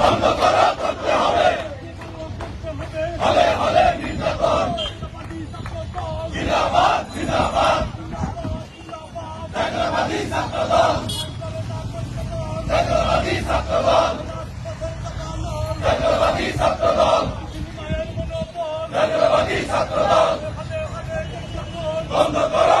বন্ধ করা করতে হবে হলে হলে নির্যাতন জিন্দাবাদ জিন্দাবাদ জাতীয়বাদী ছাত্রদল জাতীয়বাদী ছাত্রদল জাতীয়বাদী ছাত্রদল জাতীয়বাদী ছাত্রদল বন্ধ করা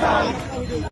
Thank you.